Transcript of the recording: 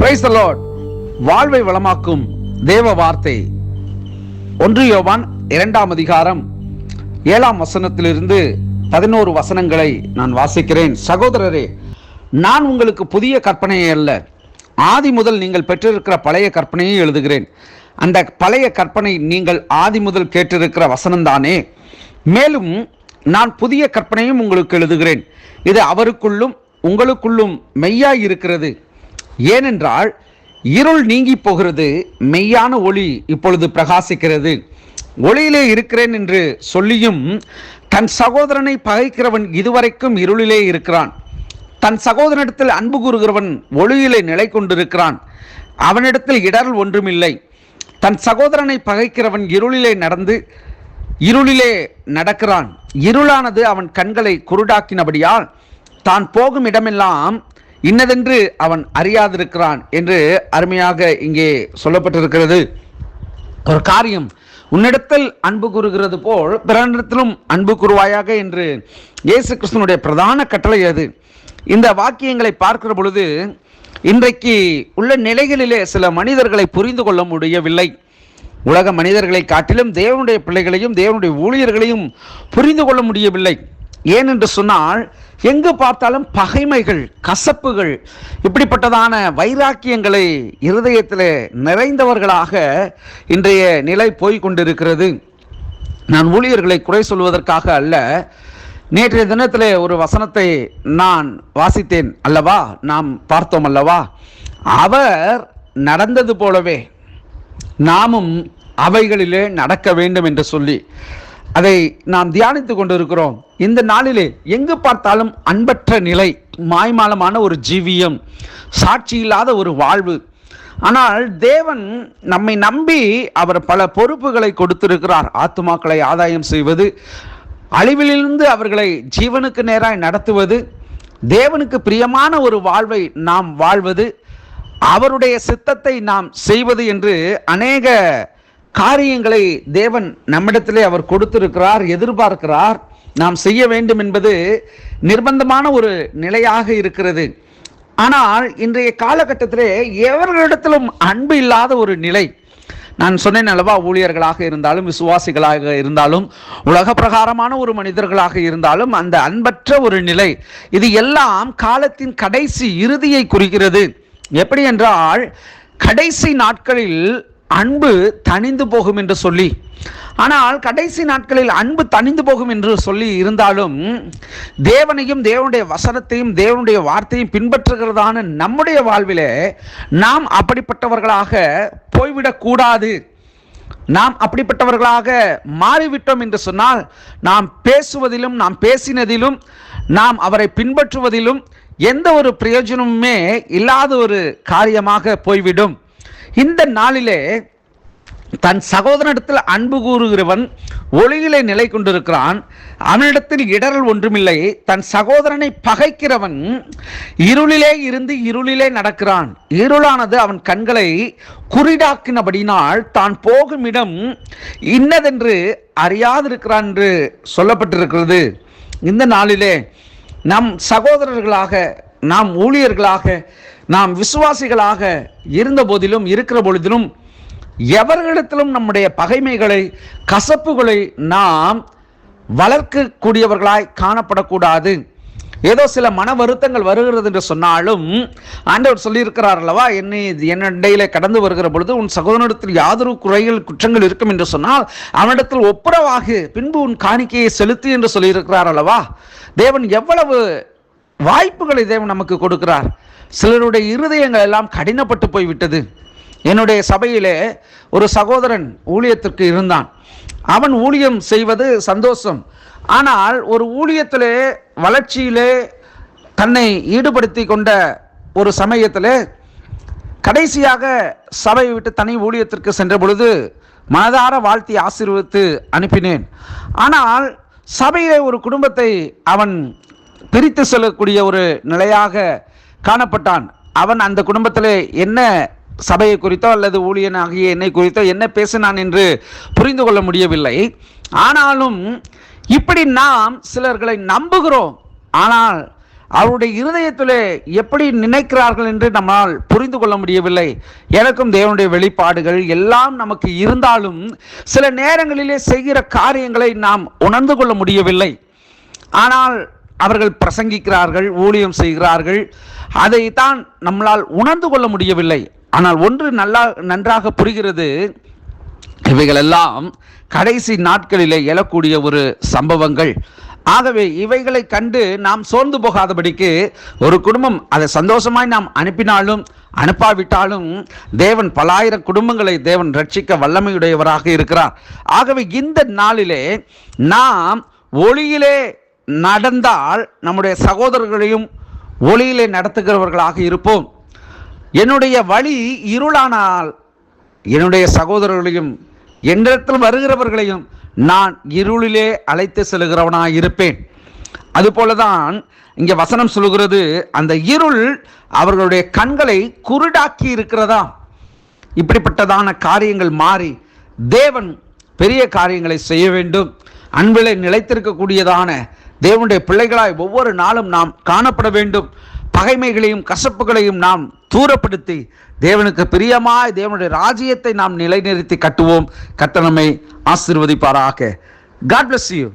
Price வாழ்வை வளமாக்கும் தேவ வார்த்தை. ஒன்று யோவான் இரண்டாம் அதிகாரம் ஏழாம் வசனத்திலிருந்து பதினோரு வசனங்களை நான் வாசிக்கிறேன். சகோதரரே நான் உங்களுக்கு புதிய கற்பனையை அல்ல ஆதி முதல் நீங்கள் பெற்றிருக்கிற பழைய கற்பனையை எழுதுகிறேன். அந்த பழைய கற்பனை நீங்கள் ஆதி முதல் கேட்டிருக்கிற வசனம்தானே? மேலும் நான் புதிய கற்பனையும் உங்களுக்கு எழுதுகிறேன். இது அவருக்குள்ளும் உங்களுக்குள்ளும் மெய்யாய் இருக்கிறது. ஏனென்றால் இருள் நீங்கி போகிறது மெய்யான ஒளி இப்பொழுது பிரகாசிக்கிறது. ஒளியிலே இருக்கிறேன் என்று சொல்லியும் தன் சகோதரனை பகைக்கிறவன் இதுவரைக்கும் இருளிலே இருக்கிறான். தன் சகோதரனிடத்தில் அன்பு கூறுகிறவன் ஒளியிலே நிலை கொண்டிருக்கிறான். அவனிடத்தில் இடரல் ஒன்றுமில்லை. தன் சகோதரனை பகைக்கிறவன் இருளிலே நடந்து இருளிலே நடக்கிறான். இருளானது அவன் கண்களை குருடாக்கினபடியால் தான் போகும் இடமெல்லாம் இன்னதென்று அவன் அறியாதிருக்கிறான் என்று அருமையாக இங்கே சொல்லப்பட்டிருக்கிறது. ஒரு காரியம் உன்னிடத்தில் அன்பு கூறுகிறது போல் பிறனிடத்திலும் அன்பு கூறுவாயாக என்று இயேசு கிருஷ்ணனுடைய பிரதான கட்டளை அது. இந்த வாக்கியங்களை பார்க்கிற பொழுது இன்றைக்கு உள்ள நிலைகளிலே சில மனிதர்களை புரிந்து கொள்ள முடியவில்லை. உலக மனிதர்களை காட்டிலும் தேவனுடைய பிள்ளைகளையும் தேவனுடைய ஊழியர்களையும் புரிந்து கொள்ள முடியவில்லை. ஏனென்று சொன்னால் எங்கு பார்த்தாலும் பகைமைகள் கசப்புகள் இப்படிப்பட்டதான வைராக்கியங்களை இருதயத்தில் நிறைந்தவர்களாக இன்றைய நிலை போய்கொண்டிருக்கிறது நான் ஊழியர்களை குறை சொல்வதற்காக அல்ல நேற்றைய தினத்தில் ஒரு வசனத்தை நான் வாசித்தேன் அல்லவா? நாம் பார்த்தோம் அல்லவா? அவர் நடந்தது போலவே நாமும் அவைகளிலே நடக்க வேண்டும் என்று சொல்லி அதை நாம் தியானித்து கொண்டிருக்கிறோம். இந்த நாளிலே எங்கு பார்த்தாலும் அன்பற்ற நிலை மாய்மாலமான ஒரு ஜீவியம் சாட்சி இல்லாத ஒரு வாழ்வு. ஆனால் தேவன் நம்மை நம்பி அவர் பல பொறுப்புகளை கொடுத்திருக்கிறார். ஆத்துமாக்களை ஆதாயம் செய்வது அழிவிலிருந்து அவர்களை ஜீவனுக்கு நேராய் நடத்துவது தேவனுக்கு பிரியமான ஒரு வாழ்வை நாம் வாழ்வது அவருடைய சித்தத்தை நாம் செய்வது என்று அநேக காரியங்களை தேவன் நம்மிடத்திலே அவர் கொடுத்திருக்கிறார் எதிர்பார்க்கிறார். நாம் செய்ய வேண்டும் என்பது நிர்பந்தமான ஒரு நிலையாக இருக்கிறது. ஆனால் இன்றைய காலகட்டத்திலே எவர்களிடத்திலும் அன்பு இல்லாத ஒரு நிலை. நான் சொன்னேன் அல்லவா ஊழியர்களாக இருந்தாலும் விசுவாசிகளாக இருந்தாலும் உலக பிரகாரமான ஒரு மனிதர்களாக இருந்தாலும் அந்த அன்பற்ற ஒரு நிலை. இது எல்லாம் காலத்தின் கடைசி இறுதியை குறிக்கிறது. எப்படி என்றால் கடைசி நாட்களில் அன்பு தணிந்து போகும் என்று சொல்லி ஆனால் கடைசி நாட்களில் அன்பு தணிந்து போகும் என்று சொல்லி இருந்தாலும் தேவனையும் தேவனுடைய வசனத்தையும் தேவனுடைய வார்த்தையும் பின்பற்றுகிறதான நம்முடைய வாழ்விலே நாம் அப்படிப்பட்டவர்களாக போய்விடக்கூடாது நாம் அப்படிப்பட்டவர்களாக மாறிவிட்டோம் என்று சொன்னால் நாம் பேசுவதிலும் நாம் பேசினதிலும் நாம் அவரை பின்பற்றுவதிலும் எந்த ஒரு பிரயோஜனமுமே இல்லாத ஒரு காரியமாக போய்விடும். இந்த நாளிலே தன் சகோதரனிடத்தில் அன்பு கூறுகிறவன் ஒளியிலே நிலை கொண்டிருக்கிறான். அவனிடத்தில் இடரல் ஒன்றுமில்லை. தன் சகோதரனை பகைக்கிறவன் இருளிலே இருந்து இருளிலே நடக்கிறான். இருளானது அவன் கண்களை குறிடாக்கினபடினால் தான் போகும் இடம் இன்னதென்று அறியாதிருக்கிறான் என்று சொல்லப்பட்டிருக்கிறது. இந்த நாளிலே நம் சகோதரர்களாக நாம் ஊழியர்களாக நாம் விசுவாசிகளாக இருந்த போதிலும் இருக்கிற பொழுதிலும் எவர்களிடத்திலும் நம்முடைய பகைமைகளை கசப்புகளை நாம் வளர்க்கக்கூடியவர்களாய் காணப்படக்கூடாது. ஏதோ சில மன வருத்தங்கள் வருகிறது என்று சொன்னாலும் ஆண்டவர் சொல்லியிருக்கிறார் அல்லவா என்னை என்னிடையில கடந்து வருகிற பொழுது உன் சகோதரத்தில் யாதொரு குறைகள் குற்றங்கள் இருக்கும் என்று சொன்னால் அவனிடத்தில் ஒப்புரவாகு பின்பு உன் காணிக்கையை செலுத்து என்று சொல்லியிருக்கிறார் அல்லவா. தேவன் எவ்வளவு வாய்ப்புகளை தேவன் நமக்கு கொடுக்கிறார். சிலருடைய இருதயங்கள் எல்லாம் கடினப்பட்டு போய்விட்டது. என்னுடைய சபையிலே ஒரு சகோதரன் ஊழியத்திற்கு இருந்தான். அவன் ஊழியம் செய்வது சந்தோஷம். ஆனால் ஒரு ஊழியத்திலே வளர்ச்சியிலே தன்னை ஈடுபடுத்தி கொண்ட ஒரு சமயத்தில் கடைசியாக சபையை விட்டு தனி ஊழியத்திற்கு சென்ற பொழுது மனதார வாழ்த்தி ஆசீர்வதித்து அனுப்பினேன். ஆனால் சபையிலே ஒரு குடும்பத்தை அவன் பிரித்து செல்லக்கூடிய ஒரு நிலையாக காணப்பட்டான். அவன் அந்த குடும்பத்தில் என்ன சபையை குறித்தோ அல்லது ஊழியன் ஆகிய என்னை குறித்தோ என்ன பேசினான் என்று புரிந்து கொள்ள முடியவில்லை. ஆனாலும் இப்படி நாம் சிலர்களை நம்புகிறோம். ஆனால் அவருடைய இருதயத்திலே எப்படி நினைக்கிறார்கள் என்று நம்மால் புரிந்து கொள்ள முடியவில்லை. எனக்கும் தேவனுடைய வெளிப்பாடுகள் எல்லாம் நமக்கு இருந்தாலும் சில நேரங்களிலே செய்கிற காரியங்களை நாம் உணர்ந்து கொள்ள முடியவில்லை. ஆனால் அவர்கள் பிரசங்கிக்கிறார்கள் ஊழியம் செய்கிறார்கள். அதைத்தான் நம்மளால் உணர்ந்து கொள்ள முடியவில்லை. ஆனால் ஒன்று நல்லா நன்றாக புரிகிறது. இவைகளெல்லாம் கடைசி நாட்களிலே எழக்கூடிய ஒரு சம்பவங்கள். ஆகவே இவைகளை கண்டு நாம் சோர்ந்து போகாதபடிக்கு ஒரு குடும்பம் அதை சந்தோஷமாய் நாம் அனுப்பினாலும் அனுப்பாவிட்டாலும் தேவன் பலாயிரம் குடும்பங்களை தேவன் ரட்சிக்க வல்லமையுடையவராக இருக்கிறார். ஆகவே இந்த நாளிலே நாம் ஒளியிலே நடந்தால் நம்முடைய சகோதரர்களையும் ஒளியிலே நடத்துகிறவர்களாக இருப்போம். என்னுடைய வழி இருளானால் என்னுடைய சகோதரர்களையும் என்னிடத்தில் வருகிறவர்களையும் நான் இருளிலே அழைத்து செல்கிறவனாக இருப்பேன். அதுபோலதான் இங்கே வசனம் சொல்கிறது அந்த இருள் அவர்களுடைய கண்களை குருடாக்கி இருக்கிறதா? இப்படிப்பட்டதான காரியங்கள் மாறி தேவன் பெரிய காரியங்களை செய்ய வேண்டும். அன்பிலே நிலைத்திருக்கக்கூடியதான தேவனுடைய பிள்ளைகளாய் ஒவ்வொரு நாளும் நாம் காணப்பட வேண்டும். பகைமைகளையும் கசப்புகளையும் நாம் தூரப்படுத்தி தேவனுக்கு பிரியமாய் தேவனுடைய ராஜ்யத்தை நாம் நிலைநிறுத்தி கட்டுவோம். கட்டணமை ஆசிர்வதிப்பாராக. God bless you